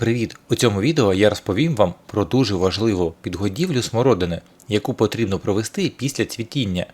Привіт! У цьому відео я розповім вам про дуже важливу підгодівлю смородини, яку потрібно провести після цвітіння.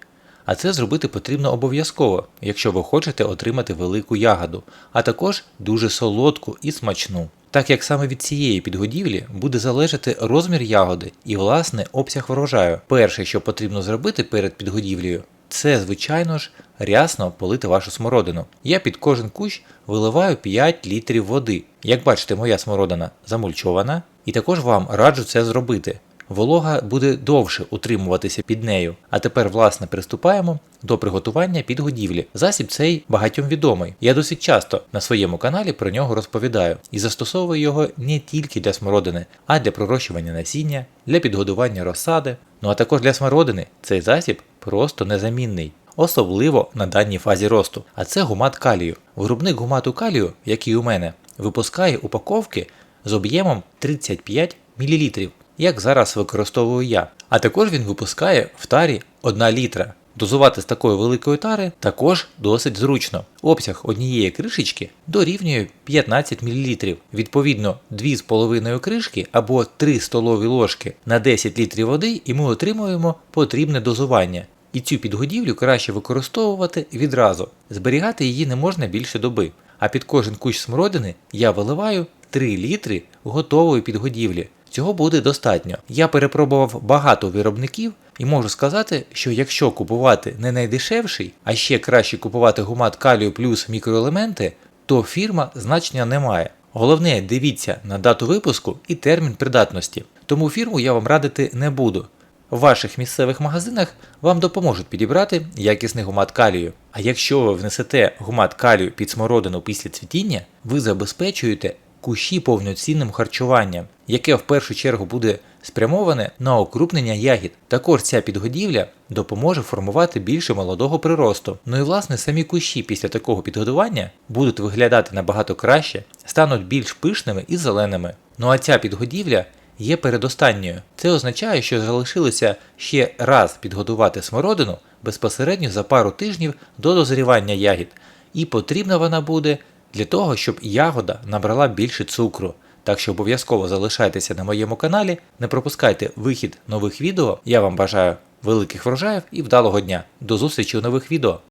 А це зробити потрібно обов'язково, якщо ви хочете отримати велику ягоду, а також дуже солодку і смачну. Так як саме від цієї підгодівлі буде залежати розмір ягоди і власне обсяг врожаю. Перше, що потрібно зробити перед підгодівлею, це, звичайно ж, рясно полити вашу смородину. Я під кожен кущ виливаю 5 літрів води. Як бачите, моя смородина замульчована, і також вам раджу це зробити. Волога буде довше утримуватися під нею. А тепер, власне, приступаємо до приготування підгодівлі. Засіб цей багатьом відомий. Я досить часто на своєму каналі про нього розповідаю і застосовую його не тільки для смородини, а для пророщування насіння, для підгодування розсади. Ну а також для смородини цей засіб просто незамінний. Особливо на даній фазі росту, а це гумат калію. Виробник гумату калію, який у мене, випускає упаковки з об'ємом 35 мл, як зараз використовую я. А також він випускає в тарі 1 літра. Дозувати з такої великої тари також досить зручно. Обсяг однієї кришечки дорівнює 15 мл. Відповідно, 2,5 кришки або 3 столові ложки на 10 літрів води, і ми отримуємо потрібне дозування. І цю підгодівлю краще використовувати відразу. Зберігати її не можна більше доби. А під кожен кущ смородини я виливаю 3 літри готової підгодівлі. Цього буде достатньо. Я перепробував багато виробників і можу сказати, що якщо купувати не найдешевший, а ще краще купувати гумат калію плюс мікроелементи, то фірма значення не має. Головне, дивіться на дату випуску і термін придатності. Тому фірму я вам радити не буду. В ваших місцевих магазинах вам допоможуть підібрати якісний гумат калію. А якщо ви внесете гумат калію під смородину після цвітіння, ви забезпечуєте кущі повноцінним харчуванням, яке в першу чергу буде спрямоване на окрупнення ягід. Також ця підгодівля допоможе формувати більше молодого приросту. Ну і власне самі кущі після такого підгодування будуть виглядати набагато краще, стануть більш пишними і зеленими. Ну а ця підгодівля є передостанньою. Це означає, що залишилося ще раз підгодувати смородину безпосередньо за пару тижнів до дозрівання ягід, і потрібна вона буде для того, щоб ягода набрала більше цукру. Так що обов'язково залишайтеся на моєму каналі, не пропускайте вихід нових відео. Я вам бажаю великих врожаїв і вдалого дня. До зустрічі у нових відео.